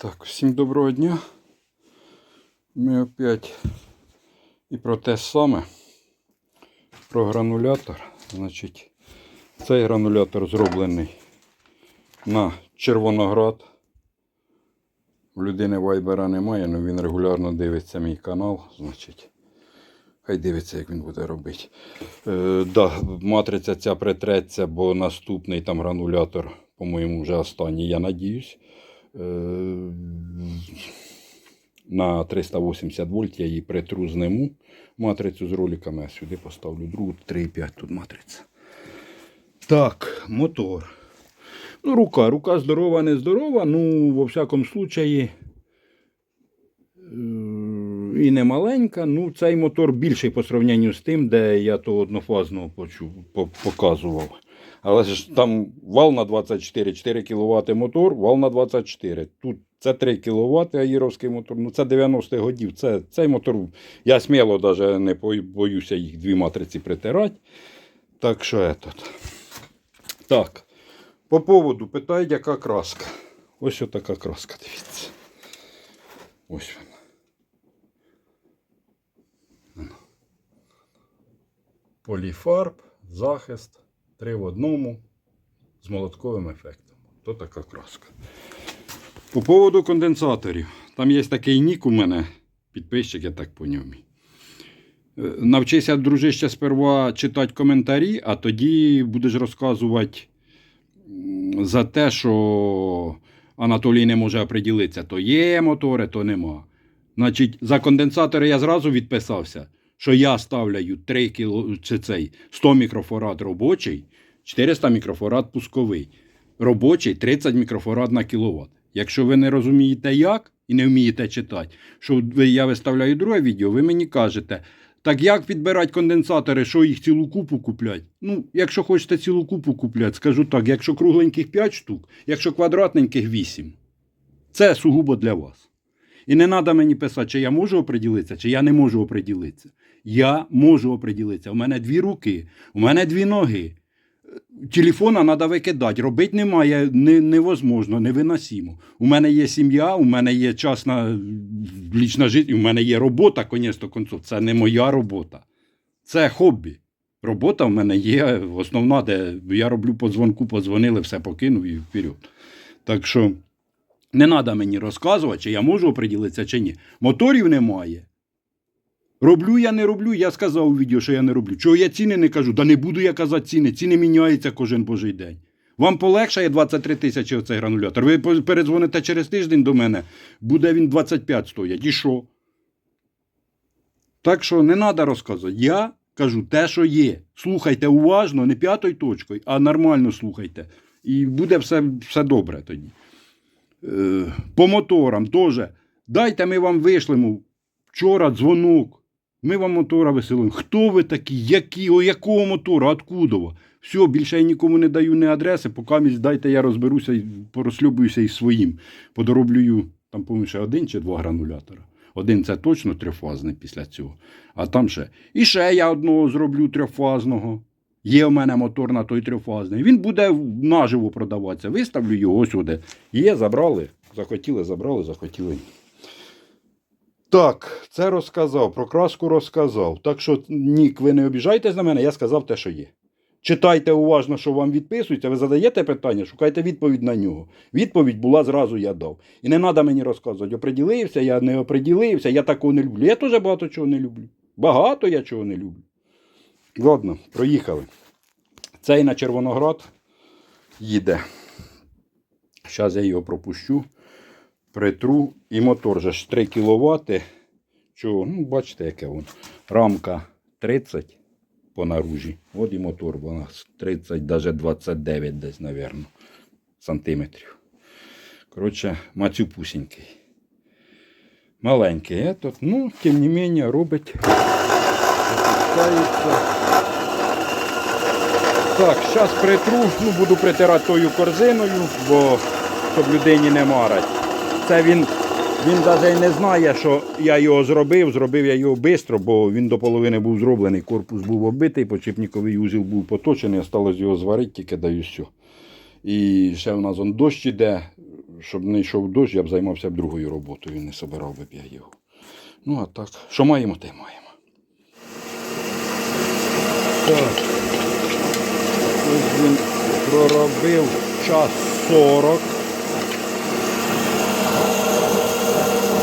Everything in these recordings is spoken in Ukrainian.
Так, всім доброго дня. Ми опять і про те саме. Про гранулятор. Значить, цей гранулятор зроблений на Червоноград. У людини вайбера немає, але він регулярно дивиться мій канал. Значить, хай дивиться, як він буде робити. Е, да, матриця ця притреться, бо наступний там гранулятор, по-моєму, вже останній, я надіюсь. Е, на 380 вольт я її притру зниму матрицю з роликами, а сюди поставлю другу 3,5 тут матриця. Так, мотор. Ну, рука. Рука здорова, не здорова. Ну, во всякому случаї. е, І не маленька. Ну, цей мотор більший по сравненню з тим, де я то по- показував. Але ж там вал на 24, 4 кВт мотор, вал на 24. Тут це 3 кВт аїровський мотор. Ну це 90-х годів. Це, цей мотор. Я сміло навіть не боюся їх дві матриці притирати. Так що этот. Так. По поводу питають, яка краска. Ось отака краска, дивіться. Ось. Вона. Поліфарб, захист, три в одному з молотковим ефектом. То така краска. По поводу конденсаторів. Там є такий нік у мене, підписчик, я так поняв мій. Е, Навчися, дружище, сперва читати коментарі, а тоді будеш розказувати за те, що Анатолій не може оприділитися, то є мотори, то нема. Значить, за конденсатори я зразу відписався, що я ставляю 3 кіло, чи цей 100 мікрофарад робочий, 400 мікрофарад пусковий. Робочий 30 мікрофарад на кіловат. Якщо ви не розумієте як і не вмієте читати, що я виставляю друге відео, ви мені кажете, так як підбирати конденсатори, що їх цілу купу куплять? Ну, якщо хочете цілу купу купляти, скажу так, якщо кругленьких 5 штук, якщо квадратненьких 8. Це сугубо для вас. І не треба мені писати, чи я можу оприділитися, чи я не можу оприділитися. Я можу оприділитися. У мене дві руки, у мене дві ноги. Телефона треба викидати. Робити немає, не, невозможно, невиносимо. У мене є сім'я, у мене є час на лічне життя, у мене є робота, конець концов. Це не моя робота. Це хобі. Робота в мене є основна, де я роблю по дзвонку, подзвонили, все покинув і вперед. Так що не треба мені розказувати, чи я можу оприділитися, чи ні. Моторів немає. Роблю я не роблю, я сказав у відео, що я не роблю. Чого я ціни не кажу? Да не буду я казати ціни. Ціни міняються кожен божий день. Вам полегшає 23 тисячі оцей гранулятор. Ви передзвоните через тиждень до мене, буде він 25 стоять. І що? Так що не треба розказувати. Я кажу те, що є. Слухайте уважно, не п'ятою точкою, а нормально слухайте. І буде все, все добре тоді. Е, по моторам теж. Дайте ми вам вишлемо вчора дзвонок. Ми вам мотора веселимо. Хто ви такі? Які? О якого мотора? Откуда? ви? Все, більше я нікому не даю ні адреси, поки місь дайте я розберуся і порослюбуюся із своїм. Подороблюю, там, по ще один чи два гранулятора. Один це точно трьохфазний після цього. А там ще. І ще я одного зроблю трьохфазного. Є в мене мотор на той трьохфазний. Він буде наживо продаватися. Виставлю його сюди. Є, забрали. Захотіли, забрали, захотіли. Так, це розказав, про краску розказав. Так що, Нік, ви не обіжайтесь на мене, я сказав те, що є. Читайте уважно, що вам відписується, ви задаєте питання, шукайте відповідь на нього. Відповідь була зразу я дав. І не треба мені розказувати, оприділився, я не оприділився, я такого не люблю. Я теж багато чого не люблю. Багато я чого не люблю. Ладно, проїхали. Цей на Червоноград їде. Зараз я його пропущу притру і мотор же ж 3 кВт. Чого? Ну, бачите, яке воно. Рамка 30 по наружі. От і мотор, вона 30, навіть 29 десь, мабуть, сантиметрів. Коротше, мацюпусінький. Маленький этот, ну, тим не менее, робить. Так, зараз притру, ну, буду притирати тою корзиною, бо щоб людині не марать. Це він, він навіть не знає, що я його зробив. Зробив я його швидко, бо він до половини був зроблений, корпус був оббитий, почепніковий узіл був поточений, осталось його зварити, тільки даю все. І ще в нас он дощ іде, щоб не йшов дощ, я б займався б другою роботою, не собирав би б я його. Ну, а так, що маємо, те маємо. Так. Ось він проробив час 40.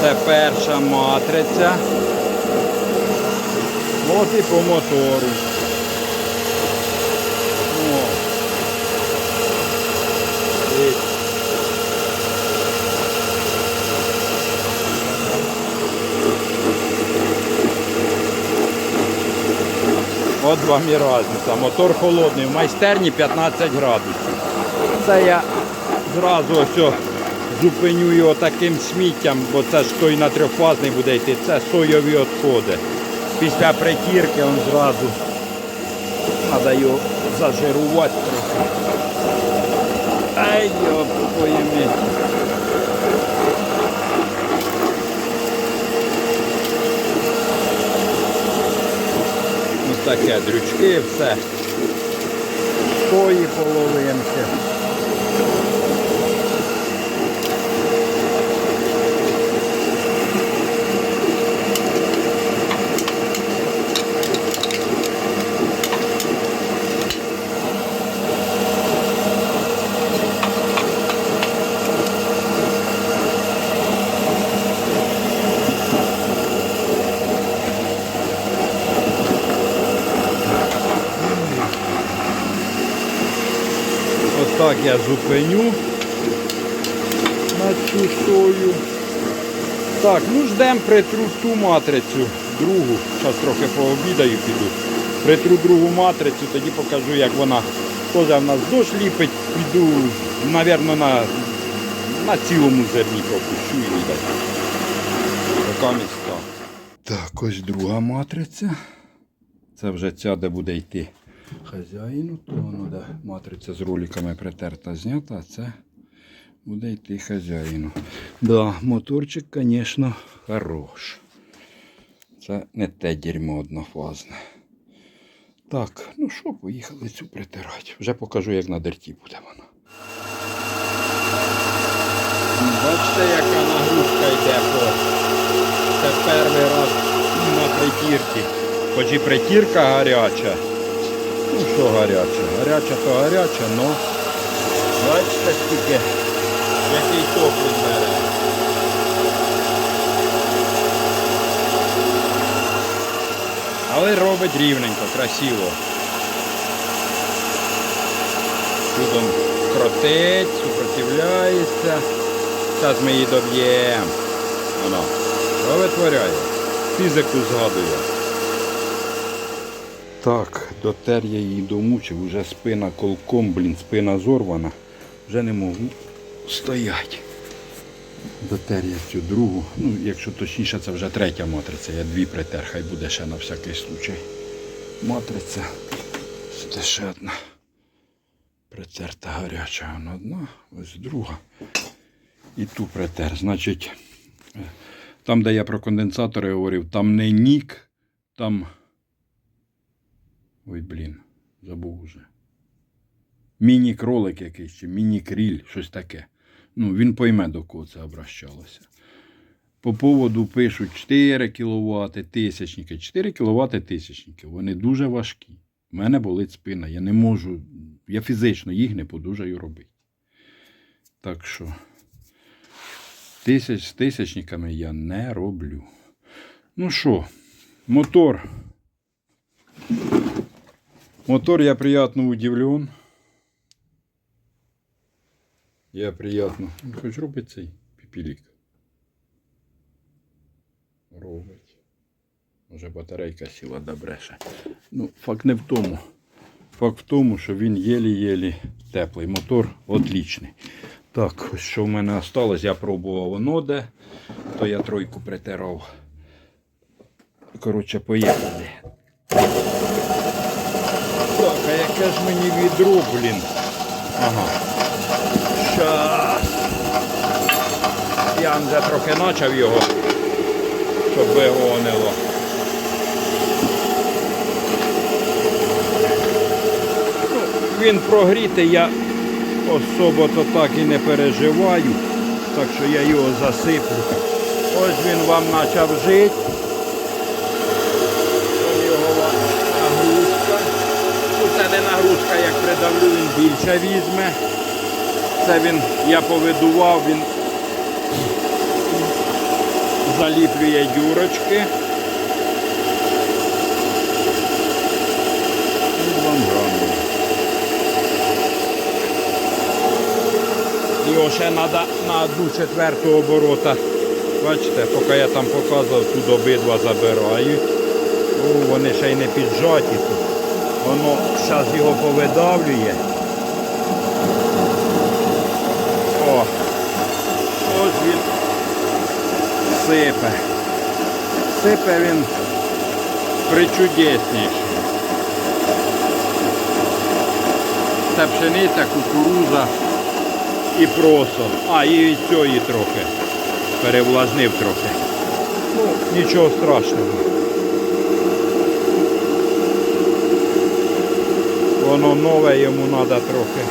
Це перша матриця. От і по мотору. О. От вам і різниця. Мотор холодний, в майстерні 15 градусів. Це я зразу ось зупиню його таким сміттям, бо це ж той на трьохфазний буде йти. Це соєві відходи. Після притірки он зразу треба його зажирувати трохи. Ай, йоп, поїми. Ось таке дрючки, все. Тої половинки. Ось так зупиню на цю сою. Так, ну ждемо притру ту матрицю, другу. Зараз трохи пообідаю піду. Притру другу матрицю, тоді покажу, як вона теж в нас дощ ліпить. Піду, мабуть, на, на цілому зерні пропущу і йде. Пока міста. Так, ось друга матриця. Це вже ця, де буде йти хазяїну, то воно де матриця з роликами притерта знята, а це буде йти хазяїну. Да, моторчик, звісно, хорош. Це не те дерьмо однофазне. Так, ну що, поїхали цю притирати. Вже покажу, як на дерті буде вона. Бачите, яка нагрузка йде по. Це перший раз на притірці. Хоч і притірка гаряча. Ну що гаряча? Гаряча то гаряча, но бачите скільки, який він бере. Але робить рівненько, красиво. Чудом кротить, супротивляється. Зараз ми її доб'ємо. Воно. Що витворяє? Фізику згадує. Так, дотер я її домучив, вже спина колком, блін, спина зорвана. Вже не можу стояти. Дотер я цю другу. Ну, якщо точніше, це вже третя матриця. Я дві притер, хай буде ще на всякий случай. Матриця. Це ще одна. Притерта гаряча вона одна, ось друга. І ту притер. Значить, е, там, де я про конденсатори говорив, там не нік, там. Ой, блін, забув уже. Міні-кролик якийсь чи міні-кріль, щось таке. Ну, він пойме, до кого це обращалося. По поводу пишуть 4 кВт тисячники. 4 кВт тисячники. Вони дуже важкі. У мене болить спина. Я не можу, я фізично їх не подужаю робити. Так що тисяч з тисячниками я не роблю. Ну що, мотор. Мотор я приятно удивлен. Я приятно. Він Хоч робить цей піпілік. Робить. Може батарейка сіла добреше. Ну, факт не в тому. Факт в тому, що він єлі-єлі теплий. Мотор отлічний. Так, ось що в мене осталось, я пробував воно де, то я тройку притирав. Коротше, поїхали. А яке ж мені відро, блін? Ага. Щас. Я вже трохи почав його, щоб вигонило. Ну, він прогрітий, я особо то так і не переживаю. Так що я його засиплю. Ось він вам почав жити. Ось його ва- нагрузка. Ну, це не придавлю, він більше візьме. Це він, я повидував, він заліплює дюрочки. Його ще треба на одну четверту оборота. Бачите, поки я там показував, тут обидва забирають. О, вони ще й не піджаті тут. Воно зараз його повидавлює. О, ось він сипе. Сипе він причудесніший. Це пшениця, кукуруза і просо. А, і від цієї трохи. Перевлажнив трохи. Ну, нічого страшного. Воно нове йому треба трохи.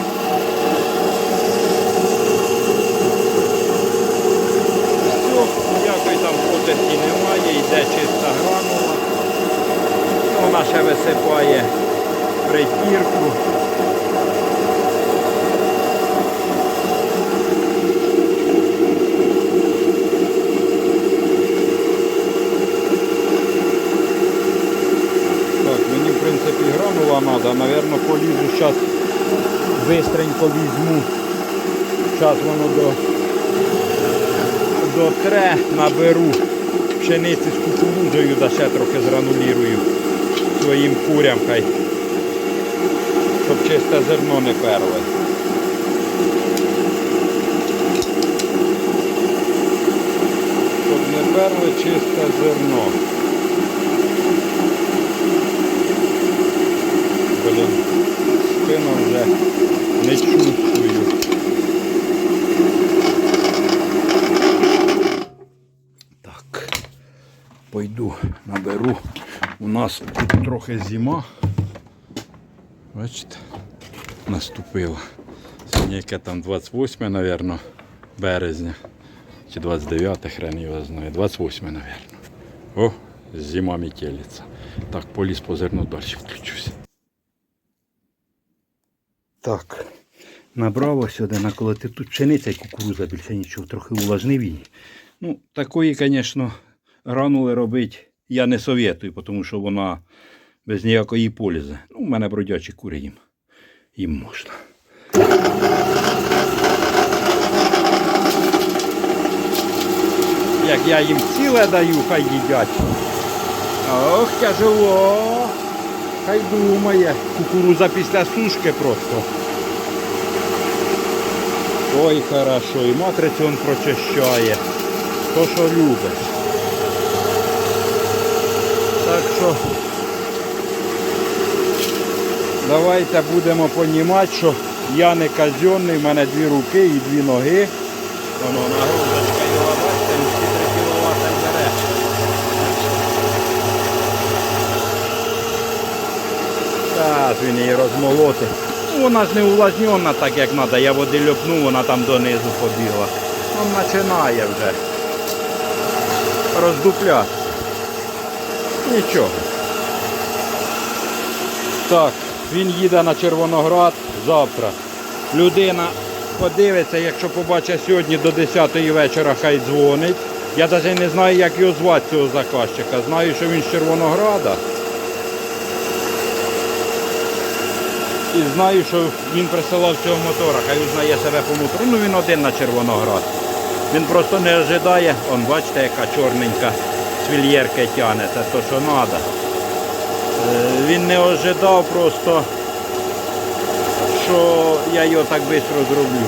Все, ніякої там протисті немає, йде чиста гранула. Вона ще висипає притірку. Так, мені в принципі гранула треба, Наверно, полізу зараз бистренько візьму. Зараз воно до, до тре наберу пшениці з кукурудзою, да ще трохи зранулірую своїм курям хай. Щоб чисте зерно не перли. Щоб не перли чисте зерно. Блін, спину вже не чувствую. Так, пойду наберу. У нас тут трохи зима. Бачите, наступила. Сьогодні яке там 28, мабуть, березня. Чи 29, хрен його знає. 28, мабуть. О, зима метелиця. Так, поліз по зерну далі включусь. Так, набрав ось один наколоти. Тут пшениця і кукуруза більше нічого, трохи увлажнив. Ну, такої, звісно, гранули робити я не советую, тому що вона без ніякої пользи. Ну, у мене бродячі кури їм. Їм можна. Як я їм ціле даю, хай їдять. Ох, тяжело. Хай думає. Кукуруза після сушки просто. Ой, хорошо. І матрицю він прочищає. То, що любиш. Так що давайте будемо розуміти, що я не казенний, в мене дві руки і дві ноги. Воно нагрузочка його, бачите, він всі 3 кВт бере. Так, він її розмолотив. Ну, вона ж не увлажнена так, як треба. Я води льопну, вона там донизу побігла. Він починає вже роздуплятися. Нічого. Так, він їде на Червоноград завтра. Людина подивиться, якщо побачить сьогодні до 10-ї вечора, хай дзвонить. Я навіть не знаю, як його звати цього заказчика. Знаю, що він з Червонограда. І знаю, що він присилав цього мотора, хай узнає себе по мотору. Ну він один на Червоноград. Він просто не ожидає. Он, бачите, яка чорненька свільєрки тягне, це то, що треба. Він не ожидав просто, що я його так швидко зроблю.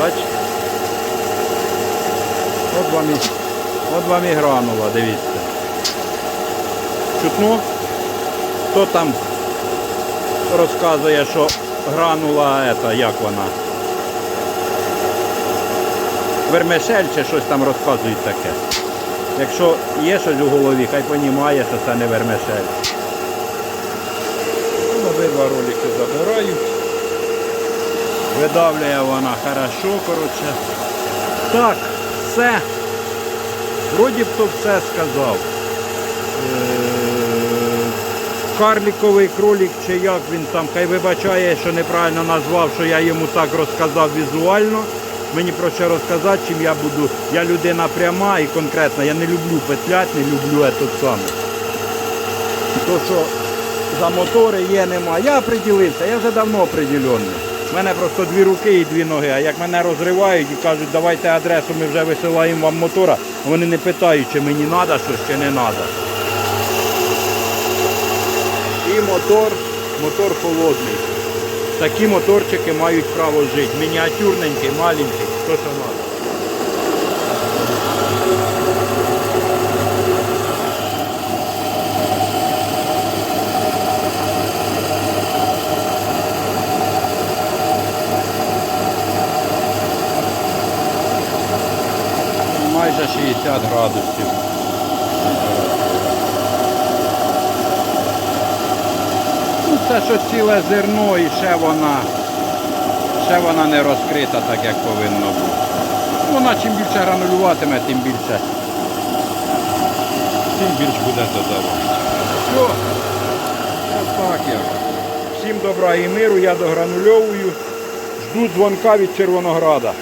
Бачите? От вам і, вам і гранула, дивіться. Чутно? Хто там розказує, що гранула, ета, як вона? Вермишель чи щось там розказують таке. Якщо є щось у голові, хай понімає, що це не вермишель. Ну, Обидва ролики забирають. Видавлює вона хорошо, коротше. Так, все. Вроді б то все сказав. Карліковий кролік чи як він там, хай вибачає, що неправильно назвав, що я йому так розказав візуально. Мені про що розказати, чим я буду. Я людина пряма і конкретна. Я не люблю петлять, не люблю этот саме. То, що за мотори є, нема. Я приділився, я вже давно определений. У мене просто дві руки і дві ноги. А як мене розривають і кажуть, давайте адресу, ми вже висилаємо вам мотора, вони не питають, чи мені треба щось, чи не треба. І мотор, мотор холодний. Такі моторчики мають право жити. Мініатюрненький, маленький, то що треба. Майже 60 градусів. Це що ціле зерно і ще вона, ще вона не розкрита так, як повинно бути. Вона чим більше гранулюватиме, тим більше, тим більше буде додавати. Все, отак я. Всім добра і миру, я догранульовую. Жду дзвонка від Червонограда.